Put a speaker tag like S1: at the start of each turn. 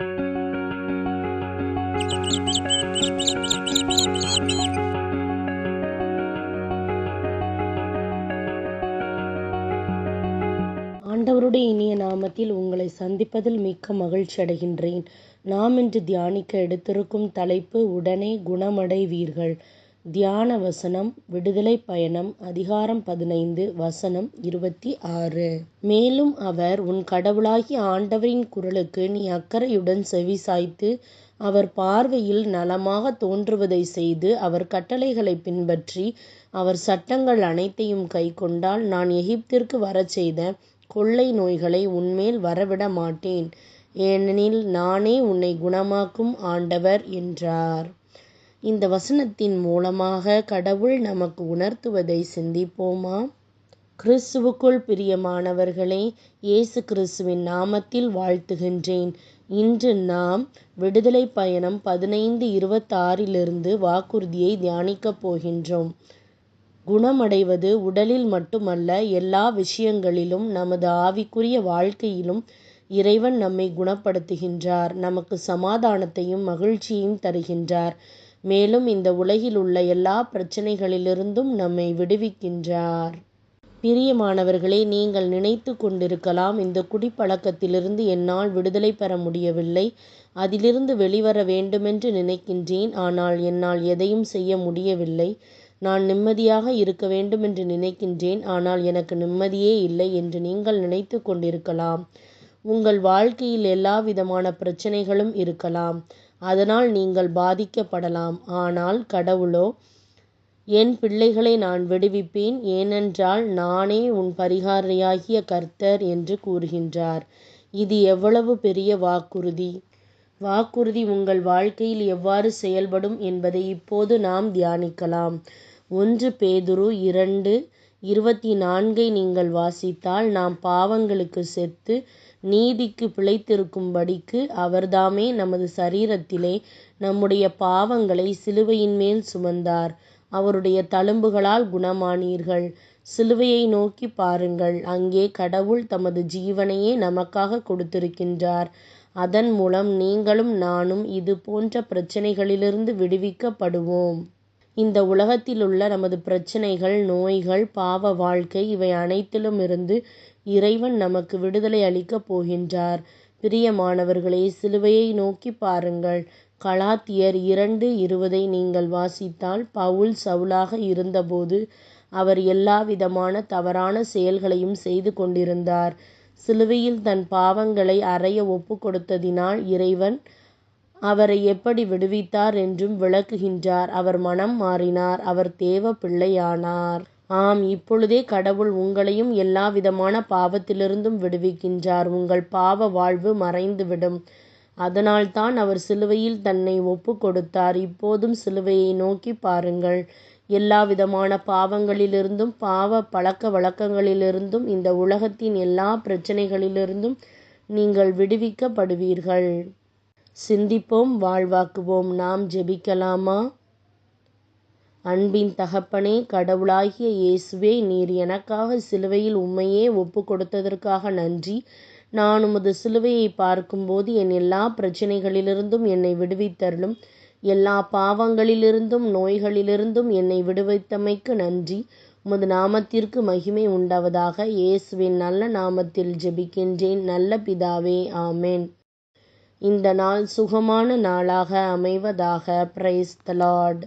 S1: ஆண்டவருடைய இனிய நாமத்தில் உங்களை சந்திப்பதில் மிக்க மகிழ்ச்சி அடைகின்றேன். நாம் இன்று தியானிக்க எடுத்திருக்கும் தலைப்பு உடனே குணமடைவீர்கள். தியான வசனம் விடுதலை பயணம் அதிகாரம் பதினைந்து வசனம் இருபத்தி ஆறு. மேலும் அவர் உன் கடவுளாகிய ஆண்டவரின் குரலுக்கு நீ அக்கறையுடன் செவிசாய்த்து அவர் பார்வையில் நலமாக தோன்றுவதை செய்து அவர் கட்டளைகளை பின்பற்றி அவர் சட்டங்கள் அனைத்தையும் கைக்கொண்டால் நான் எகிப்திற்கு வரச் செய்த கொள்ளை நோய்களை உன்மேல் வரவிட மாட்டேன். ஏனெனில் நானே உன்னை குணமாக்கும் ஆண்டவர் என்றார். இந்த வசனத்தின் மூலமாக கடவுள் நமக்கு உணர்த்துவதை சிந்திப்போமா? கிறிஸ்துவுக்குள் பிரியமானவர்களே இயேசு கிறிஸ்துவின் நாமத்தில் வாழ்த்துகின்றேன். இன்று நாம் விடுதலை பயணம் பதினைந்து இருபத்தாறிலிருந்து வாக்குறுதியை தியானிக்கப் போகின்றோம். குணமடைவது உடலில் மட்டுமல்ல எல்லா விஷயங்களிலும் நமது ஆவிக்குரிய வாழ்க்கையிலும் இறைவன் நம்மை குணப்படுத்துகின்றார் நமக்கு சமாதானத்தையும் மகிழ்ச்சியையும் தருகின்றார். மேலும் இந்த உலகில் உள்ள எல்லா பிரச்சனைகளிலிருந்தும் நம்மை விடுவிக்கின்றார். பிரியமானவர்களே நீங்கள் நினைத்து கொண்டிருக்கலாம் இந்த குடிப்பழக்கத்திலிருந்து என்னால் விடுதலை பெற முடியவில்லை. அதிலிருந்து வெளிவர வேண்டுமென்று நினைக்கின்றேன் ஆனால் என்னால் எதையும் செய்ய முடியவில்லை. நான் நிம்மதியாக இருக்க வேண்டுமென்று நினைக்கின்றேன் ஆனால் எனக்கு நிம்மதியே இல்லை என்று நீங்கள் நினைத்து கொண்டிருக்கலாம். உங்கள் வாழ்க்கையில் எல்லா விதமான பிரச்சனைகளும் இருக்கலாம். அதனால் நீங்கள் பாதிக்கப்படலாம். ஆனால் கடவுளோ என் பிள்ளைகளை நான் விடுவிப்பேன். ஏனென்றால் நானே உன் பரிகாரியாகிய கர்த்தர் என்று கூறுகின்றார். இது எவ்வளவு பெரிய வாக்குறுதி? வாக்குறுதி உங்கள் வாழ்க்கையில் எவ்வாறு செயல்படும் என்பதை இப்போது நாம் தியானிக்கலாம். ஒன்று பேதுரு இரண்டு இருபத்தி நான்கை நீங்கள் வாசித்தால் நாம் பாவங்களுக்கு செத்து நீதிக்கு பிழைத்திருக்கும்படிக்கு அவர்தாமே நமது சரீரத்திலே நம்முடைய பாவங்களை சிலுவையின் மேல் சுமந்தார். அவருடைய தழும்புகளால் குணமானீர்கள். சிலுவையை நோக்கி பாருங்கள். அங்கே கடவுள் தமது ஜீவனையே நமக்காக கொடுத்திருக்கின்றார். அதன் மூலம் நீங்களும் நானும் இது போன்ற பிரச்சனைகளிலிருந்து விடுவிக்கப்படுவோம். இந்த உலகத்திலுள்ள நமது பிரச்சனைகள் நோய்கள் பாவ வாழ்க்கை இவை அனைத்திலும் இருந்து இறைவன் நமக்கு விடுதலை அளிக்கப் போகின்றார். பிரியமானவர்களே சிலுவையை நோக்கி பாருங்கள். கலாத்தியர் இரண்டு இருபதை நீங்கள் வாசித்தால் பவுல் சவுலாக இருந்தபோது அவர் எல்லா விதமான தவறான செயல்களையும் செய்து கொண்டிருந்தார். சிலுவையில் தன் பாவங்களை அறைய ஒப்பு கொடுத்ததினால் இறைவன் அவரை எப்படி விடுவித்தார் என்றும் விளக்குகின்றார். அவர் மனம் மாறினார். அவர் தேவ பிள்ளையானார். ஆம் இப்பொழுதே கடவுள் உங்களையும் எல்லா விதமான பாவத்திலிருந்தும் விடுவிக்கின்றார். உங்கள் பாவ வாழ்வு மறைந்துவிடும். அதனால்தான் அவர் சிலுவையில் தன்னை ஒப்பு கொடுத்தார் இப்போதும் சிலுவையை நோக்கி பாருங்கள். எல்லா விதமான பாவங்களிலிருந்தும் பாவ பழக்க வழக்கங்களிலிருந்தும் இந்த உலகத்தின் எல்லா பிரச்சனைகளிலிருந்தும் நீங்கள் விடுவிக்கப்படுவீர்கள். சிந்திப்போம் வாழ்வாக்குவோம். நாம் ஜெபிக்கலாமா? அன்பின் தகப்பனே கடவுளாகிய இயேசுவே நீர் எனக்காக சிலுவையில் உம்மையே ஒப்பு கொடுத்ததற்காக நன்றி. நான் உமது சிலுவையை பார்க்கும்போது என் எல்லா பிரச்சனைகளிலிருந்தும் என்னை விடுவித்தருளும். எல்லா பாவங்களிலிருந்தும் நோய்களிலிருந்தும் என்னை விடுவித்தமைக்கு நன்றி. உமது நாமத்திற்கு மகிமை உண்டாவதாக இயேசுவின் நல்ல நாமத்தில் ஜெபிக்கின்றேன். நல்ல பிதாவே ஆமேன். இந்த நாள் சுகமான நாளாக அமைவதாக பிரைஸ் த லார்ட்.